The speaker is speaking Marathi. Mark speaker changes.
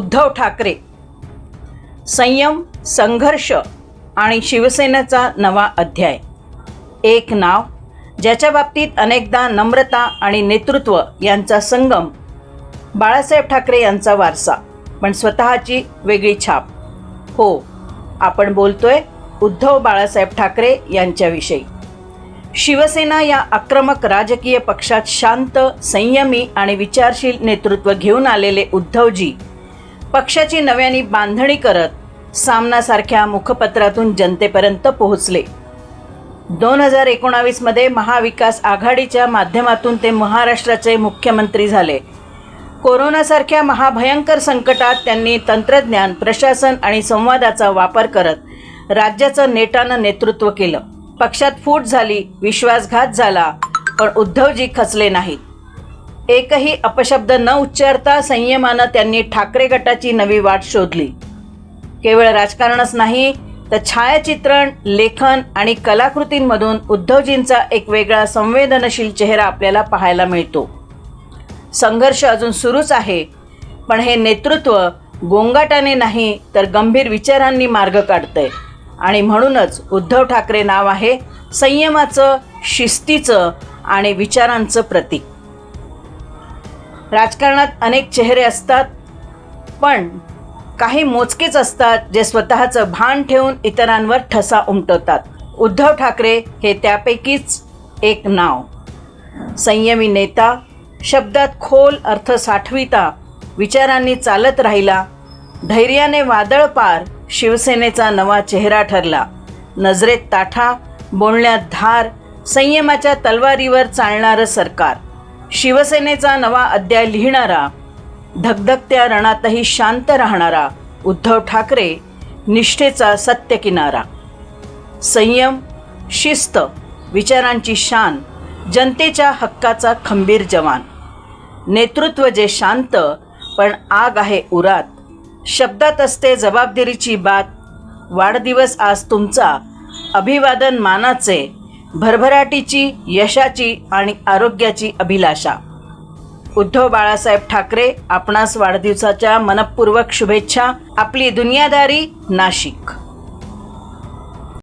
Speaker 1: उद्धव ठाकरे. संयम संघर्ष आणि शिवसेनेचा नवा अध्याय. एक नाव ज्याच्या बाबतीत अनेकदा नम्रता आणि नेतृत्व यांचा संगम बाळासाहेब ठाकरे यांचा वारसा पण स्वतःची वेगळी छाप. हो आपण बोलतोय उद्धव बाळासाहेब ठाकरे यांच्याविषयी. शिवसेना या आक्रमक राजकीय पक्षात शांत संयमी आणि विचारशील नेतृत्व घेऊन आलेले उद्धवजी पक्षाची नव्याने बांधणी करत सामनासारख्या मुखपत्रातून जनतेपर्यंत पोहोचले. दोन हजार एकोणावीसमध्ये महाविकास आघाडीच्या माध्यमातून ते महाराष्ट्राचे मुख्यमंत्री झाले. कोरोनासारख्या महाभयंकर संकटात त्यांनी तंत्रज्ञान प्रशासन आणि संवादाचा वापर करत राज्याचं नेटानं नेतृत्व केलं. पक्षात फूट झाली विश्वासघात झाला पण उद्धवजी खचले नाहीत. एकही अपशब्द न उच्चारता संयमानं त्यांनी ठाकरे गटाची नवी वाट शोधली. केवळ राजकारणच नाही तर छायाचित्रण लेखन आणि कलाकृतींमधून उद्धवजींचा एक वेगळा संवेदनशील चेहरा आपल्याला पाहायला मिळतो. संघर्ष अजून सुरूच आहे पण हे नेतृत्व गोंगाटाने नाही तर गंभीर विचारांनी मार्ग काढतंय. आणि म्हणूनच उद्धव ठाकरे नाव आहे संयमाचं शिस्तीचं आणि विचारांचं प्रतीक. राजकारणात अनेक चेहरे असतात पण काही मोजकेच असतात जे स्वतःचं भान ठेवून इतरांवर ठसा उमटवतात. उद्धव ठाकरे हे त्यापैकीच एक नाव. संयमी नेता शब्दात खोल अर्थ साठविता विचारांनी चालत राहिला धैर्याने वादळ पार शिवसेनेचा नवा चेहरा ठरला. नजरेत ताठा बोलण्यात धार संयमाच्या तलवारीवर चालणारं सरकार. शिवसेनेचा नवा अध्याय लिहिणारा धगधगत्या रणातही शांत राहणारा उद्धव ठाकरे निष्ठेचा सत्य किनारा. संयम शिस्त विचारांची शान जनतेच्या हक्काचा खंबीर जवान. नेतृत्व जे शांत पण आग आहे उरात. शब्दात असते जबाबदारीची बात. वाढदिवस आज तुमचा. अभिवादन मानाचे. भरभराटीची यशाची आणि आरोग्याची अभिलाषा. उद्धव बाळासाहेब ठाकरे आपणास वाढदिवसाच्या मनपूर्वक शुभेच्छा आपली दुनियादारी नाशिक.